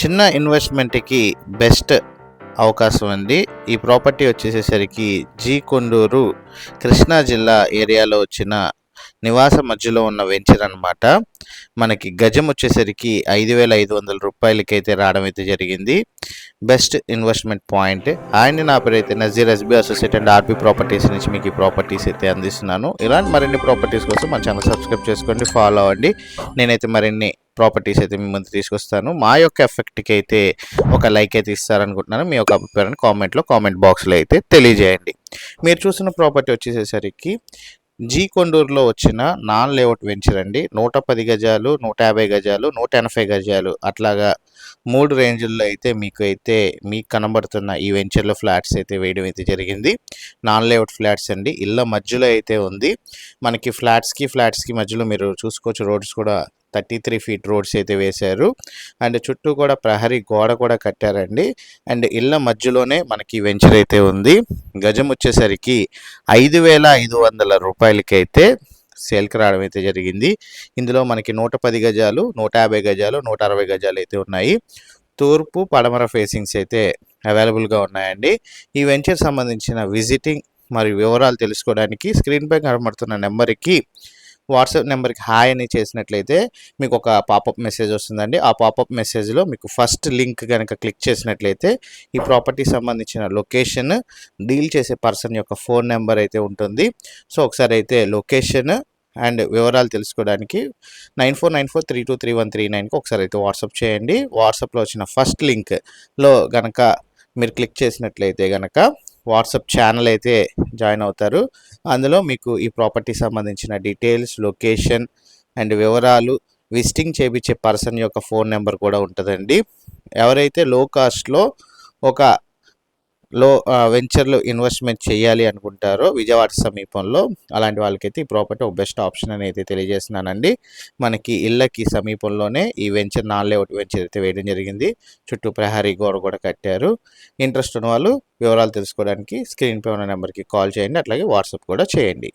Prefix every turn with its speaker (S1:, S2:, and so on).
S1: చిన్న ఇన్వెస్ట్మెంట్కి బెస్ట్ అవకాశం ఉంది ఈ ప్రాపర్టీ వచ్చేసేసరికి జీ కొండూరు కృష్ణా జిల్లా ఏరియాలో వచ్చిన నివాస మధ్యలో ఉన్న వెంచర్ అనమాట మనకి గజం వచ్చేసరికి ఐదు వేల ఐదు వందల రూపాయలకైతే రావడం అయితే జరిగింది. Best investment point. అండ్ నా పేరు అయితే Nazeer SB associate and RB properties నుంచి మీకు ఈ ప్రాపర్టీస్ అయితే అందిస్తున్నాను. ఇలాంటి మరిన్ని ప్రాపర్టీస్ కోసం మన ఛానల్ సబ్స్క్రైబ్ చేసుకోండి ఫాలో అవ్వండి. నేనైతే మరిన్ని ప్రాపర్టీస్ అయితే మీ ముందు తీసుకొస్తాను. మా యొక్క ఎఫెక్ట్కి అయితే ఒక లైక్ అయితే ఇస్తారనుకుంటున్నాను. మీ యొక్క అభిప్రాయాన్ని కామెంట్లో కామెంట్ బాక్స్లో అయితే తెలియజేయండి. మీరు చూసిన ప్రాపర్టీ వచ్చేసేసరికి జీ కొండూరులో వచ్చిన నాన్ లేఅవుట్ వెంచర్ అండి. నూట పది గజాలు నూట యాభై గజాలు నూట ఎనభై గజాలు అట్లాగా మూడు రేంజుల్లో అయితే మీకు అయితే మీకు కనబడుతున్న ఈ వెంచర్లో ఫ్లాట్స్ అయితే వేయడం అయితే జరిగింది. నాన్ లేఅవుట్ ఫ్లాట్స్ అండి. ఇళ్ళ మధ్యలో అయితే ఉంది. మనకి ఫ్లాట్స్కి ఫ్లాట్స్కి మధ్యలో మీరు చూసుకోవచ్చు. రోడ్స్ కూడా థర్టీ త్రీ ఫీట్ రోడ్స్ అయితే వేశారు. అండ్ చుట్టూ కూడా ప్రహరీ గోడ కూడా కట్టారండి. అండ్ ఇళ్ళ మధ్యలోనే మనకి వెంచర్ అయితే ఉంది. గజం వచ్చేసరికి ఐదు వేల ఐదు వందల రూపాయలకి అయితే సేల్కి రావడం అయితే జరిగింది. ఇందులో మనకి నూట పది గజాలు నూట యాభై గజాలు నూట అరవై గజాలు అయితే ఉన్నాయి. తూర్పు పడమర ఫేసింగ్స్ అయితే అవైలబుల్గా ఉన్నాయండి. ఈ వెంచర్ సంబంధించిన విజిటింగ్ మరియు వివరాలు తెలుసుకోవడానికి స్క్రీన్పై కనబడుతున్న నెంబర్కి వాట్సాప్ నెంబర్కి హాయ్ అని చేసినట్లయితే మీకు ఒక పాపప్ మెసేజ్ వస్తుందండి. ఆ పాపప్ మెసేజ్లో మీకు ఫస్ట్ లింక్ కనుక క్లిక్ చేసినట్లయితే ఈ ప్రాపర్టీ సంబంధించిన లొకేషన్ డీల్ చేసే పర్సన్ యొక్క ఫోన్ నెంబర్ అయితే ఉంటుంది. సో ఒకసారి అయితే లొకేషన్ అండ్ వివరాలు తెలుసుకోవడానికి nine four nine four three two three one three నైన్కి ఒకసారి అయితే వాట్సాప్ చేయండి. వాట్సాప్లో వచ్చిన ఫస్ట్ లింక్లో కనుక మీరు క్లిక్ చేసినట్లయితే కనుక వాట్సాప్ ఛానల్ అయితే జాయిన్ అవుతారు. అందులో మీకు ఈ ప్రాపర్టీ సంబంధించిన డీటెయిల్స్ లొకేషన్ అండ్ వివరాలు విజిటింగ్ చేపించే పర్సన్ యొక్క ఫోన్ నెంబర్ కూడా ఉంటుందండి. ఎవరైతే లో కాస్ట్లో ఒక లో వెంచర్లో ఇన్వెస్ట్మెంట్ చేయాలి అనుకుంటారో విజయవాడ సమీపంలో అలాంటి వాళ్ళకైతే ఈ ప్రాపర్టీ ఒక బెస్ట్ ఆప్షన్ అని అయితే తెలియజేస్తున్నానండి. మనకి ఇళ్ళకి సమీపంలోనే ఈ వెంచర్ నాన్ వెంచర్ అయితే వేయడం జరిగింది. చుట్టూ ప్రహరీ గోడ కూడా కట్టారు. ఇంట్రెస్ట్ ఉన్న వాళ్ళు వివరాలు తెలుసుకోవడానికి స్క్రీన్ పై ఉన్న నెంబర్కి కాల్ చేయండి అట్లాగే వాట్సాప్ కూడా చేయండి.